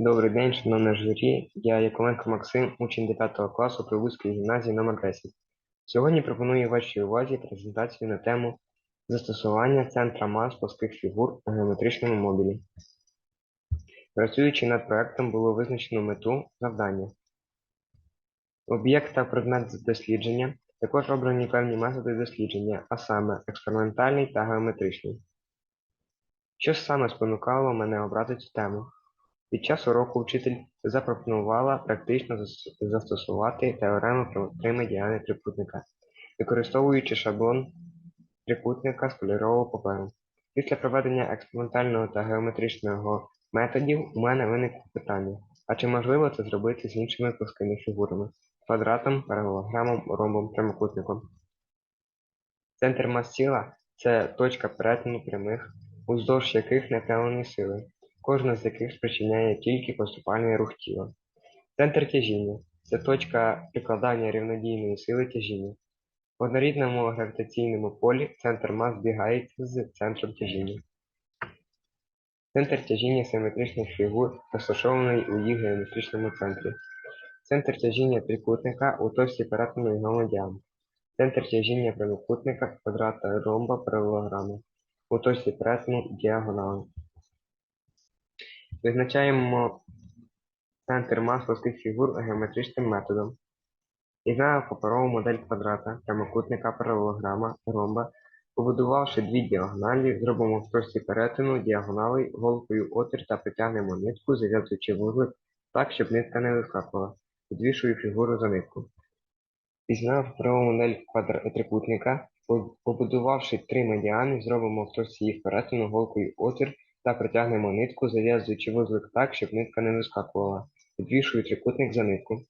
Добрий день, шановне журі. Я Яковенко Максим, учень 9 класу Прилуцької гімназії номер 10. Сьогодні пропоную вашій увазі презентацію на тему застосування центра мас плоских фігур у геометричному модулі. Працюючи над проектом, було визначено мету завдання. Об'єкт та предмет дослідження. Також обрані певні методи дослідження, а саме експериментальний та геометричний. Що саме спонукало мене обрати цю тему? Під час уроку вчитель запропонувала практично застосувати теорему про тримедіани трикутника, використовуючи шаблон трикутника з кольорового паперу. Після проведення експериментального та геометричного методів у мене виникло питання, а чи можливо це зробити з іншими плоскими фігурами квадратом, паралелограмом, ромбом, прямокутником. Центр мас тіла – це точка перетину прямих, уздовж яких направлені сили кожна з яких спричиняє тільки поступальний рух тіла. Центр тяжіння це точка прикладання рівнодійної сили тяжіння. В однорідному гравітаційному полі центр мас збігається з центром тяжіння. Центр тяжіння симетричних фігур розташований у їх геометричному центрі. Центр тяжіння трикутника у точці перетину його медіан. Центр тяжіння прямокутника квадрата ромба паралелограма у точці перетину діагонали. Визначаємо центр мас плоских фігур геометричним методом. Візьмемо паперову модель квадрата, прямокутника, паралелограма, ромба. Побудувавши дві діагоналі, зробимо в точці перетину діагоналей голкою отвір та притягнемо нитку, зав'язуючи вузлик так, щоб нитка не вискакувала. Підвішую фігуру за нитку. Візьмемо паперову модель квадра... трикутника. Побудувавши три медіани, зробимо в точці їх перетину голкою отвір та протягнемо нитку, зав'язуючи вузлик так, щоб нитка не вискакувала. Підвішую трикутник за нитку.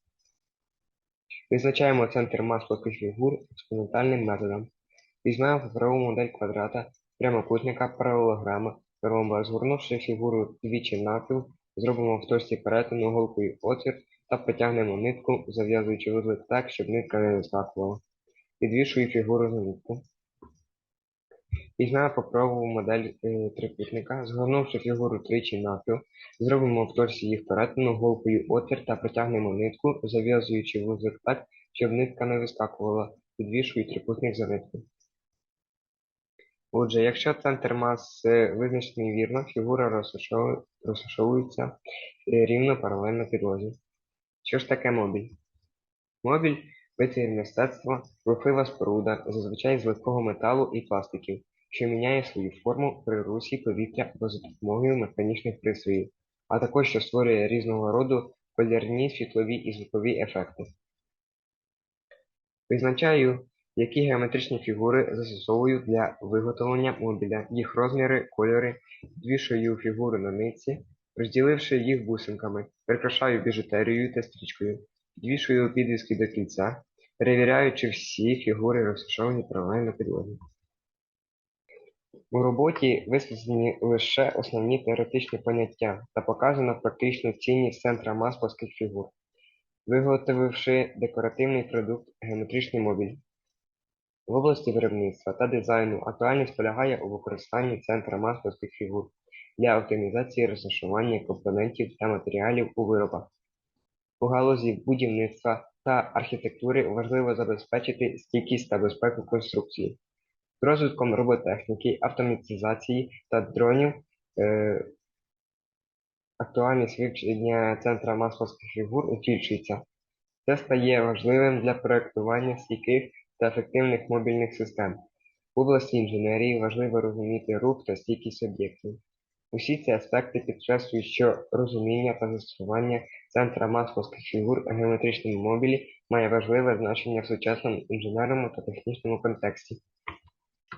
Визначаємо центр мас плоских фігур експериментальним методом. Візьмемо паперову модель квадрата, прямокутника, паралелограма, ромба, згорнувши фігуру двічі навпіл, зробимо в точці перетину голкою отвір та протягнемо нитку, зав'язуючи вузлик так, щоб нитка не вискакувала. Підвішую фігуру за нитку. Візьмемо паперову модель е, трикутника, згорнувши фігуру тричі навпіл, зробимо в точці їх перетину голкою отвір та протягнемо нитку, зав'язуючи вузлик так, щоб нитка не вискакувала, підвішую трикутник за нитку. Отже, якщо центр маси визначений вірно, фігура розташову- розташовується е, рівно паралельно підлозі. Що ж таке мобіль? Мобіль витвір мистецтва, рухлива споруда, зазвичай з легкого металу і пластиків, що міняє свою форму при русі повітря або за допомогою механічних пристроїв, а також що створює різного роду колірні, світлові і звукові ефекти. Визначаю, які геометричні фігури застосовую для виготовлення мобіля, їх розміри, кольори, підвішую фігури на нитці, розділивши їх бусинками, прикрашаю біжутерією та стрічкою, підвішую підвіски до кільця, перевіряю, чи всі фігури розташовані паралельно підлозі. У роботі висвітлені лише основні теоретичні поняття та показано практичну цінність центра мас фігур, виготовивши декоративний продукт геометричний мобіль. В області виробництва та дизайну актуальність полягає у використанні центра мас фігур для оптимізації розташування компонентів та матеріалів у виробах. У галузі будівництва та архітектури важливо забезпечити стійкість та безпеку конструкції. З розвитком роботехніки, автоматизації та дронів е, актуальність вивчення центра мас фігур збільшується. Це стає важливим для проектування стійких та ефективних мобільних систем. В області інженерії важливо розуміти рух та стійкість об'єктів. Усі ці аспекти підкреслюють, що розуміння та застосування центра мас плоских фігур у геометричному мобілі має важливе значення в сучасному інженерному та технічному контексті.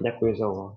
那亏死了。